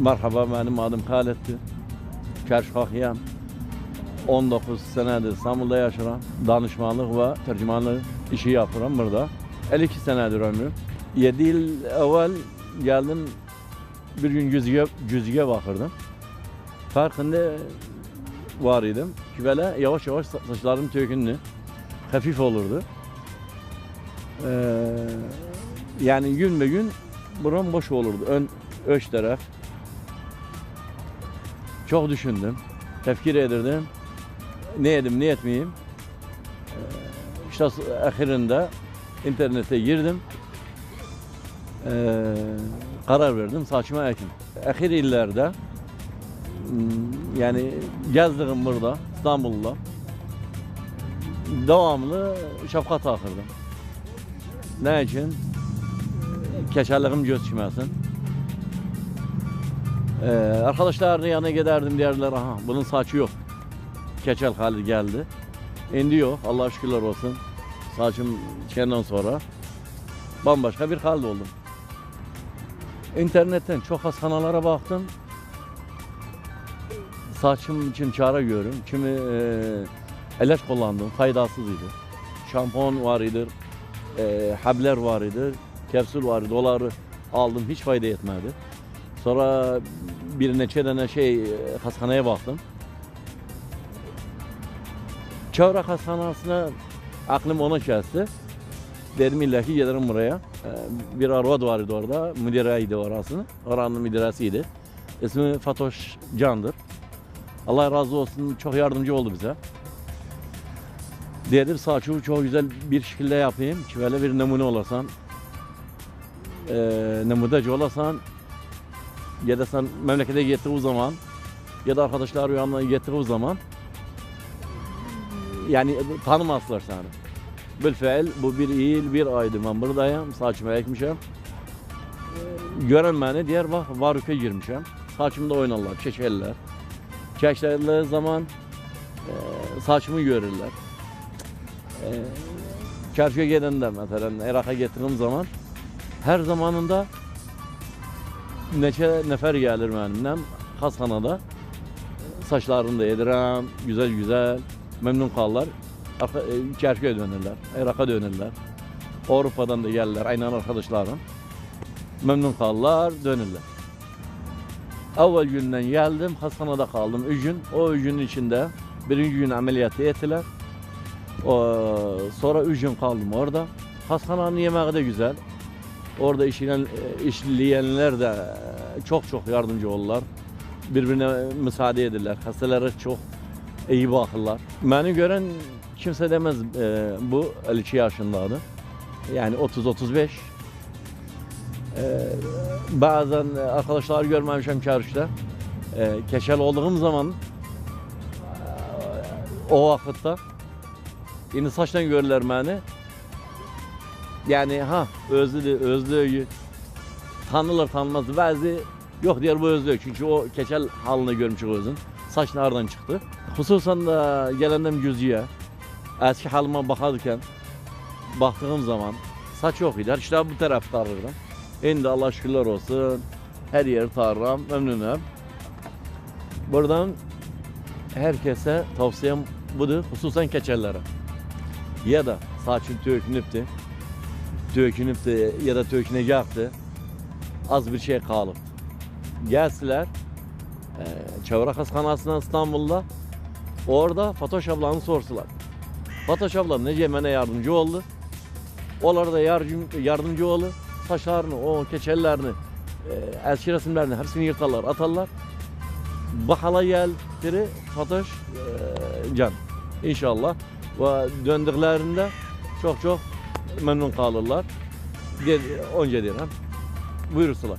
Merhaba benim adım Halet'ti. Kerşkakiyem. 19 senedir İstanbul'da yaşıram. Danışmanlık ve tercümanlık işi yapıram burada. 52 senedir ömrüm. 7 yıl evvel geldim bir gün cüzüge, cüzüge bakırdım. Farkında var idim. Böyle yavaş yavaş sa- saçlarım tökündü. Hafif olurdu. Ee, yani gün be gün buram boş olurdu. Ön öç taraf. Çok düşündüm. Tefkir edirdim. Ne yedim, ne etmeyeyim. Ee, işte ahirinde internete girdim. Ee, karar verdim saçıma ekim. Ahir illerde hmm, yani gezdim burada İstanbul'da. Devamlı şapka takırdım. Ne için? Keçerliğim göz çıkmasın. Ee, arkadaşların yanına giderdim derler aha bunun saçı yok. Keçel hali geldi. Şimdi yok Allah şükürler olsun. Saçım çıkandan sonra bambaşka bir halde oldum. İnternetten çok az kanallara baktım. Saçım için çare görüyorum. Kimi e, ilaç kullandım, faydasızıydı. Şampuan var idi, e, habler var idi, kapsül var idi. Onları aldım, hiç fayda etmedi. Sonra bir neçe tane şey e, hastaneye baktım. Çevre hastanesine aklım ona kesti. Dedim illa ki gelirim buraya. Ee, Bir arvad vardı orada. Müdireydi orasını. Oranın müdiresiydi. İsmi Fatoş Can'dır. Allah razı olsun çok yardımcı oldu bize. Dedim saçı çok güzel bir şekilde yapayım ki böyle bir numune olasan e, nemudacı olasan ya da sen memlekete gittiği zaman ya da arkadaşlar yanına gittiği zaman yani tanımazlar seni. Bilfeil bu bir yıl bir aydır ben buradayım. Saçımı ekmişim. Gören beni diğer bak varüke girmişim. Saçımda oynarlar, çeşerler. Çeşerler zaman e, saçımı görürler. E, çarşıya gidende mesela Irak'a getirdiğim zaman her zamanında neçe nefer gelir benimle hastanada. Saçlarını da yedirem, güzel güzel, memnun kalırlar. Arka, e, Irak'a dönürler. Avrupa'dan da gelirler, aynen arkadaşlarım. Memnun kalırlar, dönürler. Evvel günden geldim, hastanede kaldım üç gün. O üç günün içinde birinci gün ameliyatı ettiler. O, sonra üç gün kaldım orada. Hastanenin yemeği de güzel. Orada işleyen, işleyenler de çok çok yardımcı oldular. Birbirine müsaade edirler. Hastalara çok iyi bakırlar. Beni gören kimse demez e, bu 52 yaşındadır. Yani 30-35. E, bazen arkadaşlar görmemişim çarşıda. E, keşel olduğum zaman e, o vakitte yine saçtan görürler beni. Yani ha özlü özlü tanırlar tanımaz bazı yok diğer bu özlü çünkü o keçel halini görmüş özün. Saç nereden çıktı hususan da gelendem gözüye eski halıma bakarken baktığım zaman saç yok idi. İşte bu taraf tarırdım şimdi Allah şükürler olsun her yeri tarıram memnunum buradan herkese tavsiyem budur hususan keçellere ya da saçın tökünüptü dökünüp de ya da dökünecekti. Az bir şey kalıp. Gelsiler e, Çevre Hastanesi'nden İstanbul'da orada Fatoş ablanı sorsular. Fatoş abla nece bana yardımcı oldu. Onlar da yardım, yardımcı oldu. Saçlarını, o keçellerini, e, el resimlerini hepsini yıkarlar, atarlar. Bahala geldi Fatoş e, can inşallah. Ve döndüklerinde çok çok memnun kalırlar. Der, onca dirhem buyursular.